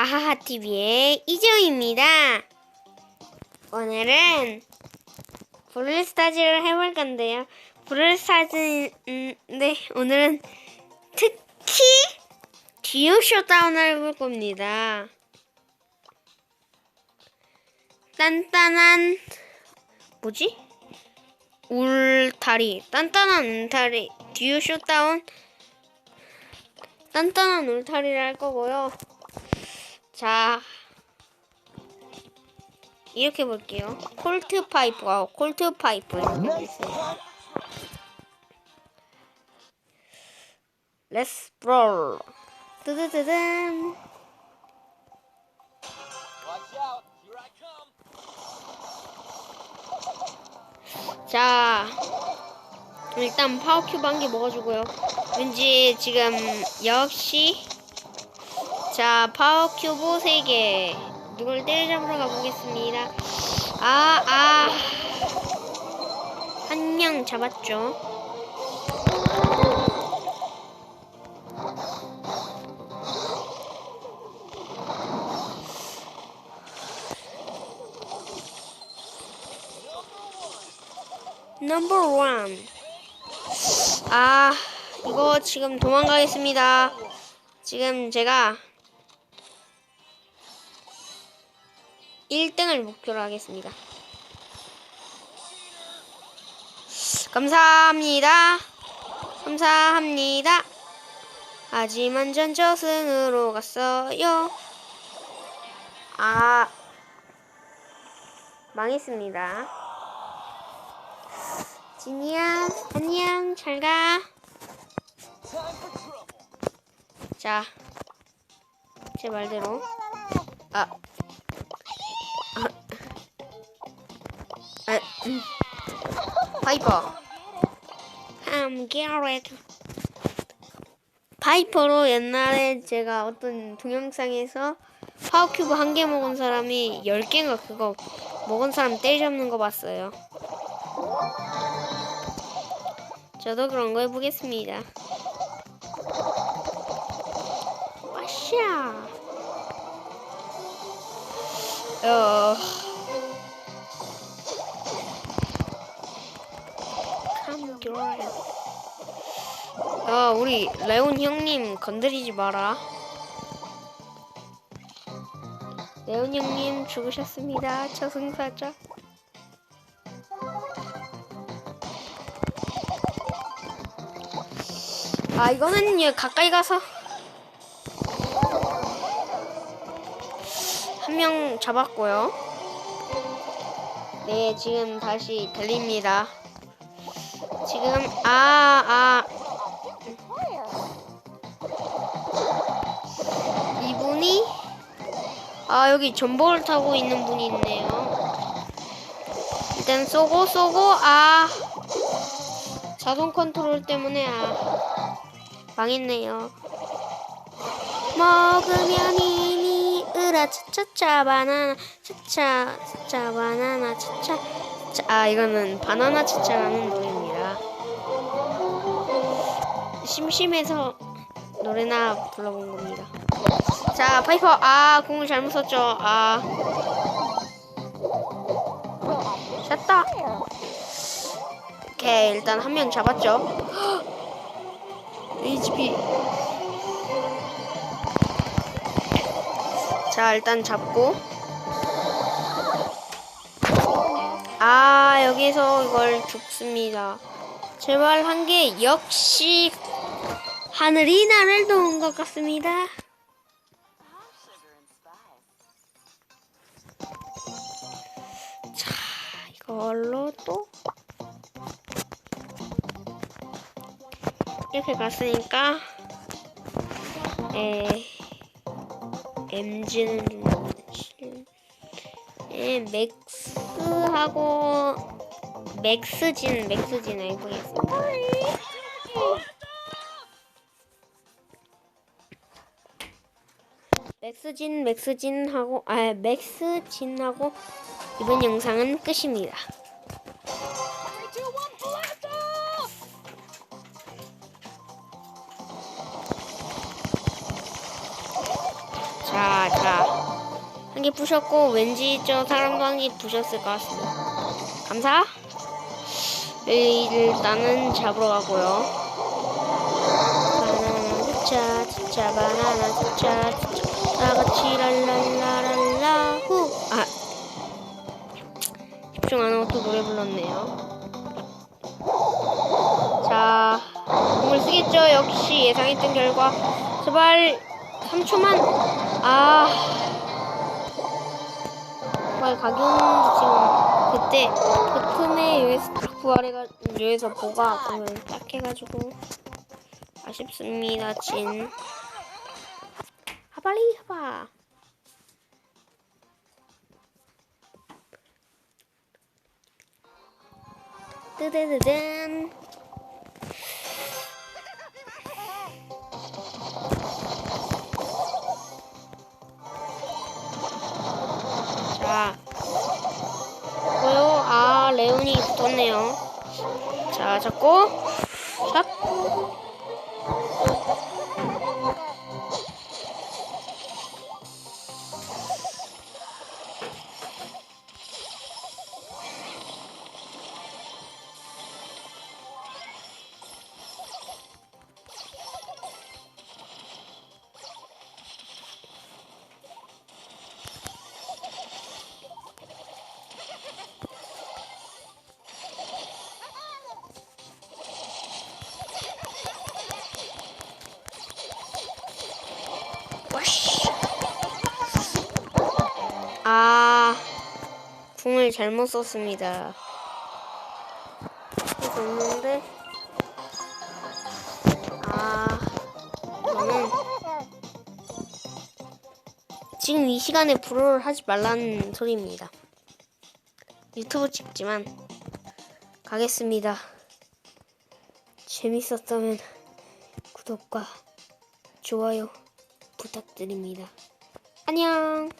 아하하 TV의 이재호입니다. 오늘은 브롤스타즈를 해볼 건데요. 브롤스타즈인데 오늘은 특히 듀오 쇼다운을 해볼 겁니다. 단단한 뭐지? 울타리 단단한 울타리 듀오 쇼다운 단단한 울타리를 할 거고요. 자, 이렇게 볼게요. 콜트 파이프가 콜트 파이프 이렇게 돼 있어요. 렛츠 브롤. 뜨드드든. 자, 일단 파워큐브 한 개 먹어주고요. 왠지 지금 역시 자 파워 큐브 3개 누굴 때려잡으러 가보겠습니다. 아, 아. 한 명 잡았죠. 넘버 원. 아, 이거 지금 도망가겠습니다. 지금 제가 1등을 목표로 하겠습니다. 감사합니다. 감사합니다. 하지만 전 저승으로 갔어요. 아, 망했습니다. 진이야, 안녕, 잘 가. 자, 제 말대로. 아. 아. 음. 파이퍼. I'm Garrett. 파이퍼로 옛날에 제가 어떤 동영상에서 파워큐브 한 개 먹은 사람이 10개인가 그거 먹은 사람 때려잡는 거 봤어요. 저도 그런 거 해보겠습니다. 와샤. 어. 어, 우리 레온 형님 건드리지 마라. 레온 형님 죽으셨습니다. 저승사자. 아, 이거는 예, 가까이 가서 한 명 잡았고요. 네, 지금 다시 들립니다. 지금 아, 아. 이분이 아, 여기 전복을 타고 있는 분이 있네요. 일단 쏘고 쏘고 아. 자동 컨트롤 때문에 아. 망했네요. 먹으면 이니 으라 차차차 바나나 차차 차차 바나나 차차 차. 아 이거는 바나나 차차라는 노래 심심해서 노래나 불러본 겁니다. 자 파이퍼 아 공을 잘못 썼죠. 아 셨다. 오케이 일단 한 명 잡았죠. HP 자 일단 잡고 아 여기서 이걸 죽습니다 제발 한 개 역시 하늘이 나를 도운 것 같습니다. 자 이걸로 또 이렇게 갔으니까 에 MG는 에 맥스하고 맥스진 맥스진 해보겠습 맥스진 맥스진하고 아 맥스진하고 이번 영상은 끝입니다. 자, 자. 한 개 부셨고 왠지 저 사람도 한 개 부셨을 것 같습니다. 감사. 일단은 잡으러 가고요. 바나나 진짜 진짜 바나나 진짜 진짜 다 같이 랄랄라랄라 후. 아 집중 안 하고 또 노래 불렀네요. 자, 공을 쓰겠죠? 역시 예상했던 결과. 제발 3초만. 아. 정말 가격은 지금 그때 여기서 딱 부활해가 여기서 보가 아프면 딱 해가지고 아쉽습니다 진 하발리 하바 뜨드드든 자 뭐요? 아 레온이 붙었네요. 자 잡고 샷 잘못 썼습니다. 썼는데, 아, 이거는 지금 이 시간에 불어를 하지 말라는 소리입니다. 유튜브 찍지만 가겠습니다. 재밌었다면 구독과 좋아요 부탁드립니다. 안녕.